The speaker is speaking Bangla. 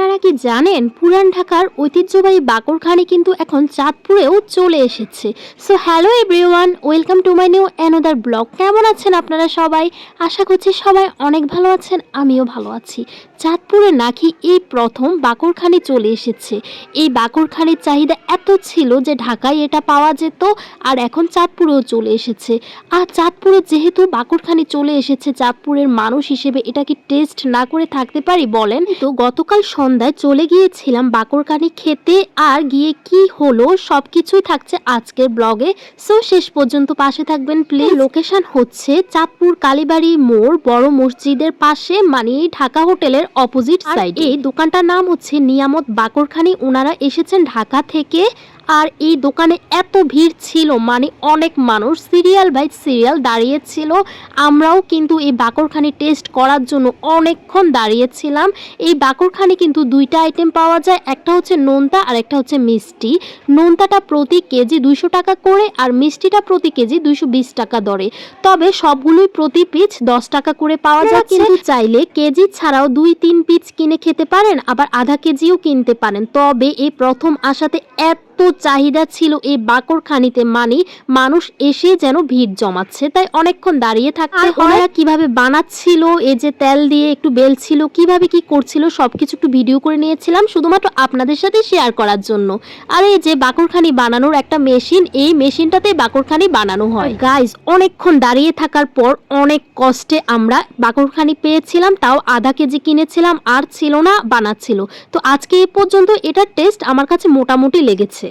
আপনারা কি জানেন, পুরান ঢাকার ঐতিহ্যবাহী বাকরখানি কিন্তু এখন চাঁদপুরেও চলে এসেছে। So hello everyone welcome to my new another blog কেমন আছেন আপনারা সবাই? আশা করছি সবাই অনেক ভালো আছেন, আমিও ভালো আছি। চাঁদপুরে নাকি এই প্রথম বাকরখানি চলে এসেছে। এই বাকরখানির চাহিদা এত ছিল যে ঢাকায় এটা পাওয়া যেত আর এখন চাঁদপুরেও চলে এসেছে। আর চাঁদপুরে যেহেতু বাকরখানি চলে এসেছে, চাঁদপুরের মানুষ হিসেবে এটা কি টেস্ট না করে থাকতে পারি বলেন? তো গতকাল সন্ধ্যায় চলে গিয়েছিলাম বাকরকানি খেতে। আর গিয়ে কি হলো সব কিছুই থাকছে আজকের ব্লগে। সো শেষ পর্যন্ত পাশে থাকবেন প্লে লোকেশন হচ্ছে চাঁদপুর কালীবাড়ি মোড় বড় মসজিদের পাশে মানে ঢাকা হোটেলের অপোজিট সাইড এই দোকানটার নাম হচ্ছে নিয়ামত বাকরখানি। ওনারা এসেছেন ঢাকা থেকে। আর এই দোকানে এত ভিড় ছিল মানে অনেক মানুষ সিরিয়াল বাই সিরিয়াল দাঁড়িয়েছিল। আমরাও কিন্তু এই বাকরখানি টেস্ট করার জন্য অনেকক্ষণ দাঁড়িয়েছিলাম। এই বাকরখানি কিন্তু দুইটা আইটেম পাওয়া যায় একটা হচ্ছে নোনতা আর একটা হচ্ছে মিষ্টি। নোনতাটা প্রতি কেজি দুইশো টাকা করে আর মিষ্টিটা প্রতি কেজি দুইশো বিশ টাকা দরে। তবে সবগুলোই প্রতি পিচ দশ টাকা করে পাওয়া যায় কিন্তু চাইলে কেজি ছাড়াও দুই তিন পিস কিনে খেতে পারেন আবার আধা কেজিও কিনতে পারেন। তবে এই প্রথম আসাতে এত চাহিদা ছিল এই বাকরখানিতে মানে মানুষ এসে যেন ভিড় জমাচ্ছে। তাই অনেকক্ষণ দাঁড়িয়ে থাকতে হয় ওনারা কীভাবে বানাচ্ছিল এই যে তেল দিয়ে একটু বেলছিল কীভাবে কি করছিল সবকিছু একটু ভিডিও করে নিয়েছিলাম শুধুমাত্র আপনাদের সাথে শেয়ার করার জন্য। আর এই যে বাকরখানি বানানোর একটা মেশিন এই মেশিনটাতে বাকরখানি বানানো হয়। গাইজ অনেকক্ষণ দাঁড়িয়ে থাকার পর অনেক কষ্টে আমরা বাকরখানি পেয়েছিলাম তাও আধা কেজি কিনেছিলাম আর ছিল না বানাচ্ছিল। তো আজকে এ পর্যন্ত এটার টেস্ট আমার কাছে মোটামুটি লেগেছে।